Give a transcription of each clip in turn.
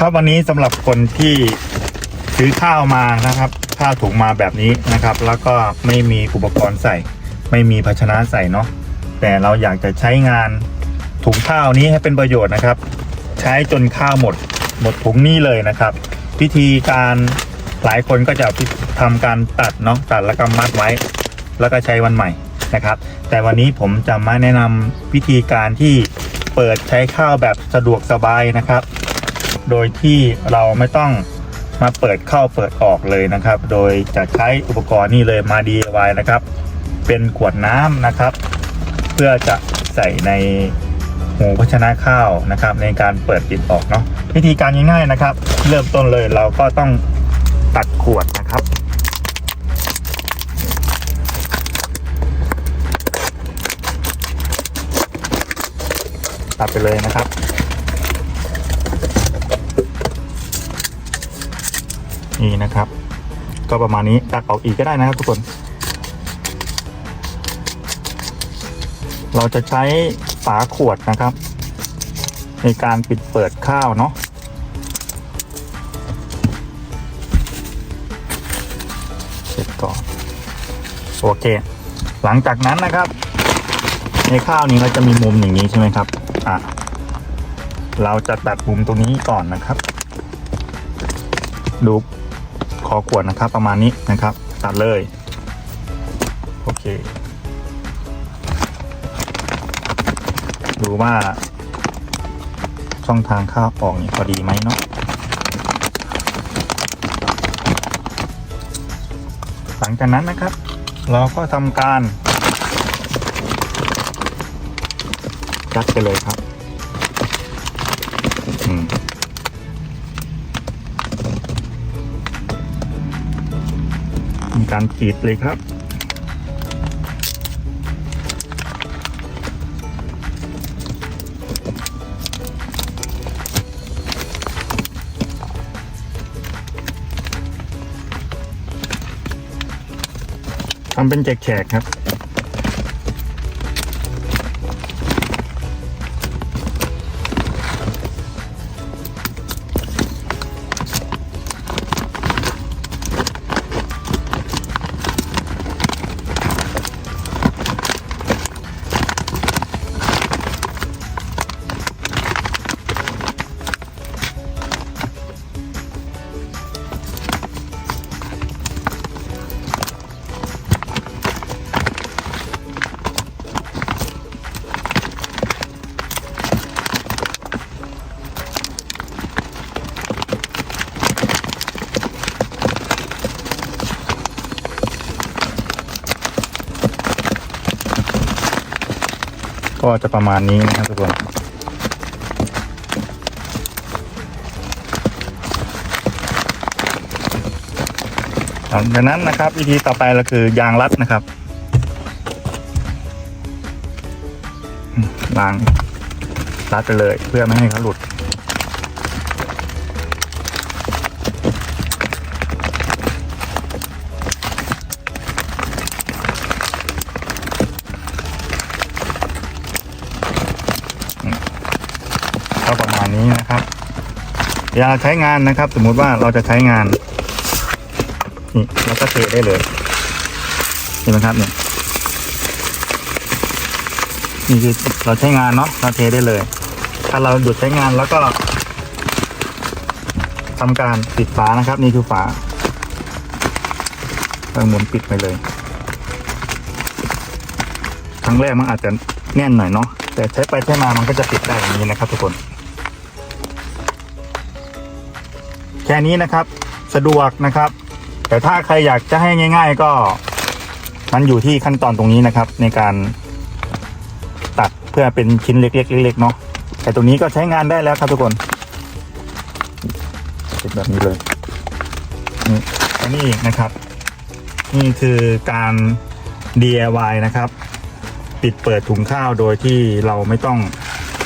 ครับวันนี้สำหรับคนที่ซื้อข้าวมานะครับ ข้าวถุงมาแบบนี้นะครับ แล้วก็ไม่มีอุปกรณ์ใส่ ไม่มีภาชนะใส่เนาะแต่เราอยากจะใช้งานถุงข้าวนี้ให้เป็นประโยชน์นะครับ ใช้จนข้าวหมด หมดถุงนี้เลยนะครับ วิธีการหลายคนก็จะทำการตัดเนาะตัดแล้วก็มัดไว้ แล้วก็ใช้วันใหม่นะครับ แต่วันนี้ผมจะมาแนะนำวิธีการที่เปิดใช้ข้าวแบบสะดวกสบายนะครับ โดยที่เราไม่ต้องมาเปิดเข้าเปิดออกเลยนะครับ โดยจะใช้อุปกรณ์นี่เลยมา DIY นะครับ เป็นขวดน้ำนะครับ เพื่อจะใส่ในหูภาชนะข้าวนะครับ ในการเปิดปิดออกเนาะวิธีการง่ายๆนะครับ เริ่มต้นเลยเราก็ต้องตัดขวดนะครับตัดไปเลยนะครับ นี่นะครับ ก็ประมาณนี้ตัดออกอีกก็ได้นะครับทุกคน เราจะใช้ฝาขวดนะครับ ในการปิดเปิดข้าวเนาะเสร็จก่อนโอเค หลังจากนั้นนะครับ ในข้าวนี้เราจะมีมุมอย่างนี้ใช่ไหมครับอะเราจะตัดมุมตรงนี้ก่อนนะครับ ดู คอขวดนะครับ ประมาณนี้นะครับ ตัดเลย โอเค ดูว่า ช่องทางข้าวออกนี่พอดีไหมเนาะหลังจากนั้นนะครับ เราก็ทำการยัดไปเลยครับ อืม การขีดเลยครับทำเป็นแฉกครับ ก็จะประมาณนี้นะครับทุกคนหลังจากนั้นนะครับ วิธีต่อไปก็คือยางรัดนะครับอืมวางรัดไปเลยเพื่อไม่ให้เขาหลุด นี้นะครับเวลาใช้งานนะครับ สมมุติว่าเราจะใช้งานนี่เราก็เทได้เลยเห็นไหมครับเนี่ยนี่คือเราใช้งานเนาะเราเทได้เลย ถ้าเราหยุดใช้งานแล้วก็ทำการปิดฝานะครับ นี่คือฝาเราหมุนปิดไปเลย ครั้งแรกมันอาจจะแน่นหน่อยเนาะแต่ใช้ไปใช้มามันก็จะปิดได้อย่างนี้นะครับทุกคน แค่นี้นะครับ สะดวกนะครับ แต่ถ้าใครอยากจะให้ง่าย ๆ ก็มันอยู่ที่ขั้นตอนตรงนี้นะครับ ในการตัดเพื่อเป็นชิ้นเล็กๆเล็กๆเนาะแต่ตรงนี้ก็ใช้งานได้แล้วครับทุกคนเป็นแบบนี้เลยนี่อันนี้นะครับ นี่คือการ DIY นะครับ ปิดเปิดถุงข้าวโดยที่เราไม่ต้อง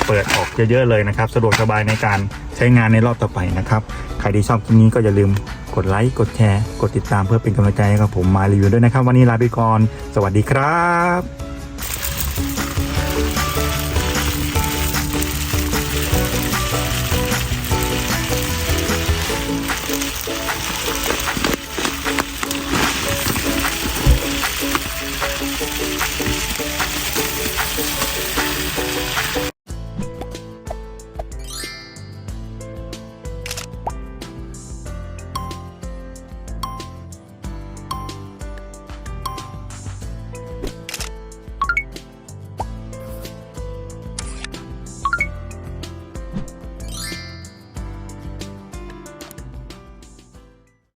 เปิดออกเยอะๆเลยนะครับ สะดวกสบายในการ ช้งานในรอบต่อไปนะครับ ใครที่ชอบคลิปนี้ก็อย่าลืมกดไลค์ กดแชร์ กดติดตามเพื่อเป็นกำลังใจให้กับผมมารีวิวด้วยนะครับ วันนี้ลาไปก่อน สวัสดีครับ